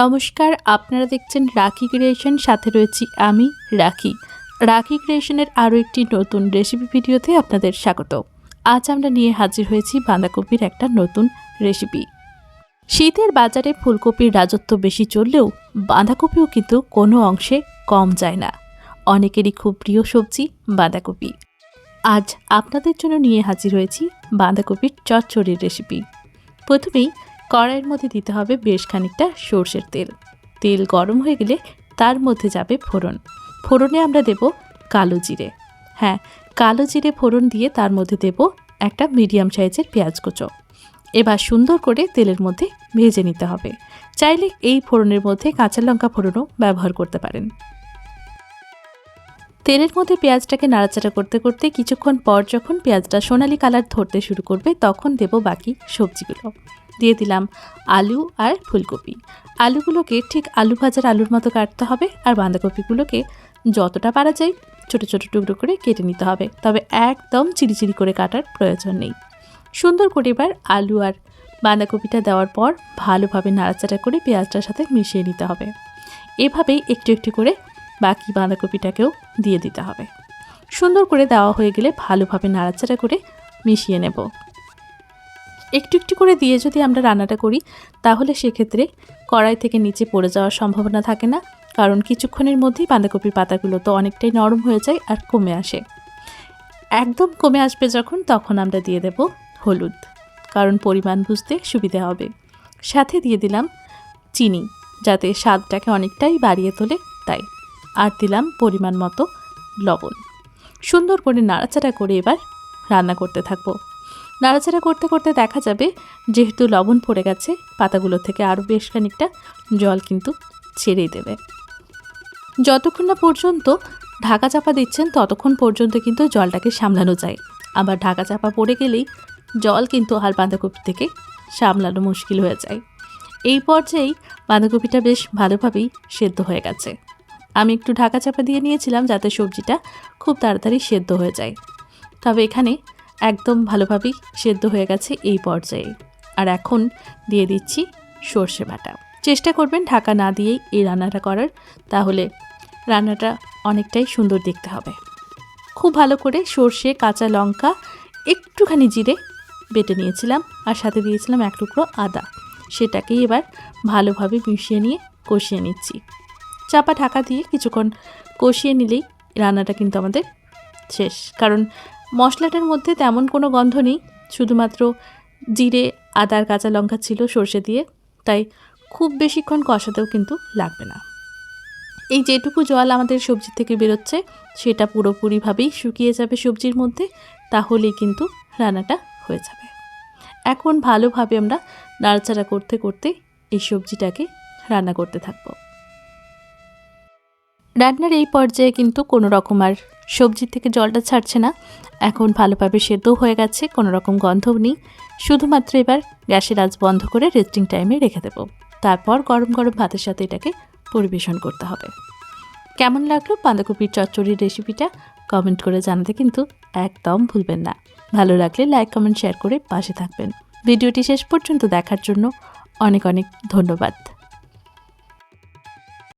নমস্কার, আপনারা দেখছেন রাখি ক্রিয়েশন, সাথে রয়েছি আমি, রাখি। রাখি ক্রিয়েশনের আরও একটি নতুন রেসিপি ভিডিওতে আপনাদের স্বাগত। আজ আমরা নিয়ে হাজির হয়েছি বাঁধাকপির একটা নতুন রেসিপি। শীতের বাজারে ফুলকপির রাজত্ব বেশি চললেও বাঁধাকপিও কিন্তু কোনো অংশে কম যায় না। অনেকেরই খুব প্রিয় সবজি বাঁধাকপি। আজ আপনাদের জন্য নিয়ে হাজির হয়েছি বাঁধাকপির চচ্চড়ির রেসিপি। প্রথমেই কড়াইয়ের মধ্যে দিতে হবে বেশ খানিকটা সর্ষের তেল। তেল গরম হয়ে গেলে তার মধ্যে যাবে ফোড়ন। ফোড়নে আমরা দেব কালো জিরে। হ্যাঁ কালো জিরে ফোড়ন দিয়ে তার মধ্যে দেব একটা মিডিয়াম সাইজের পেঁয়াজ কুচো। এবার সুন্দর করে তেলের মধ্যে ভেজে নিতে হবে। চাইলে এই ফোড়নের মধ্যে কাঁচা লঙ্কা ফোড়নও ব্যবহার করতে পারেন। তেলের মধ্যে পেঁয়াজটাকে নাড়াচাড়া করতে করতে কিছুক্ষণ পর যখন পেঁয়াজটা সোনালি কালার ধরতে শুরু করবে, তখন দেব বাকি সবজিগুলো। দিয়ে দিলাম আলু আর ফুলকপি। আলুগুলোকে ঠিক আলু ভাজার আলুর মতো কাটতে হবে আর বাঁধাকপিগুলোকে যতটা পারা যায় ছোটো ছোটো টুকরো করে কেটে নিতে হবে। তবে একদম চিরিচিরি করে কাটার প্রয়োজন নেই। সুন্দর করে এবার আলু আর বাঁধাকপিটা দেওয়ার পর ভালোভাবে নাড়াচাড়া করে পেঁয়াজটার সাথে মিশিয়ে নিতে হবে। এভাবেই একটু একটু করে বাকি বাঁধাকপিটাকেও দিয়ে দিতে হবে। সুন্দর করে দেওয়া হয়ে গেলে ভালোভাবে নাড়াচাড়া করে মিশিয়ে নেব। একটু একটু করে দিয়ে যদি আমরা রান্নাটা করি, তাহলে সেক্ষেত্রে কড়াই থেকে নিচে পড়ে যাওয়ার সম্ভাবনা থাকে না, কারণ কিছুক্ষণের মধ্যেই বাঁধাকপির পাতাগুলো তো অনেকটাই নরম হয়ে যায় আর কমে আসে। একদম কমে আসবে যখন, তখন আমরা দিয়ে দেব হলুদ, কারণ পরিমাণ বুঝতে সুবিধা হবে। সাথে দিয়ে দিলাম চিনি, যাতে স্বাদটাকে অনেকটাই বাড়িয়ে তোলে, তাই। আর দিলাম পরিমাণ মতো লবণ। সুন্দর করে নাড়াচাড়া করে এবার রান্না করতে থাকব। নাড়াচাড়া করতে করতে দেখা যাবে যেহেতু লবণ পড়ে গেছে, পাতাগুলো থেকে আরও বেশ খানিকটা জল কিন্তু ছেড়েই দেবে। যতক্ষণ না পর্যন্ত ঢাকা চাপা দিচ্ছেন, ততক্ষণ পর্যন্ত কিন্তু জলটাকে সামলানো যায়। আবার ঢাকা চাপা পড়ে গেলেই জল কিন্তু আর বাঁধাকপি থেকে সামলানো মুশকিল হয়ে যায়। এই পর্যায়েই বাঁধাকপিটা বেশ ভালোভাবেই সেদ্ধ হয়ে গেছে। আমি একটু ঢাকা চাপা দিয়ে নিয়েছিলাম যাতে সবজিটা খুব তাড়াতাড়ি সেদ্ধ হয়ে যায়। তবে এখানে একদম ভালোভাবেই সেদ্ধ হয়ে গেছে এই পর্যায়ে। আর এখন দিয়ে দিচ্ছি সর্ষে বাটা। চেষ্টা করবেন ঢাকা না দিয়েই এই রান্নাটা করার, তাহলে রান্নাটা অনেকটাই সুন্দর দেখতে হবে। খুব ভালো করে সর্ষে, কাঁচা লঙ্কা, একটুখানি জিরে বেটে নিয়েছিলাম আর সাথে দিয়েছিলাম এক টুকরো আদা। সেটাকেই এবার ভালোভাবে মিশিয়ে নিয়ে কষিয়ে নিচ্ছি। চাপা ঢাকা দিয়ে কিছুক্ষণ কষিয়ে নিলেই রান্নাটা কিন্তু আমাদের শেষ। কারণ মশলাটার মধ্যে তেমন কোনো গন্ধ নেই, শুধুমাত্র জিরে আদার কাঁচা লঙ্কা ছিল সর্ষে দিয়ে, তাই খুব বেশিক্ষণ কষাতেও কিন্তু লাগবে না। এই যেটুকু জল আমাদের সবজি থেকে বেরোচ্ছে, সেটা পুরোপুরিভাবেই শুকিয়ে যাবে সবজির মধ্যে, তাহলেই কিন্তু রান্নাটা হয়ে যাবে। এখন ভালোভাবে আমরা নাড়াচাড়া করতে করতে এই সবজিটাকে রান্না করতে থাকব। রান্নার এই পর্যায়ে কিন্তু কোনো রকম আর সবজির থেকে জলটা ছাড়ছে না। এখন ভালোভাবে সেদ্ধও হয়ে গেছে, কোনো রকম গন্ধও নেই। শুধুমাত্র এবার গ্যাসের আজ বন্ধ করে রেস্টিং টাইমে রেখে দেবো। তারপর গরম গরম ভাতের সাথে এটাকে পরিবেশন করতে হবে। কেমন লাগল বাঁধাকপির চচ্চড়ির রেসিপিটা কমেন্ট করে জানাতে কিন্তু একদম ভুলবেন না। ভালো লাগলে লাইক কমেন্ট শেয়ার করে পাশে থাকবেন। ভিডিওটি শেষ পর্যন্ত দেখার জন্য অনেক অনেক ধন্যবাদ।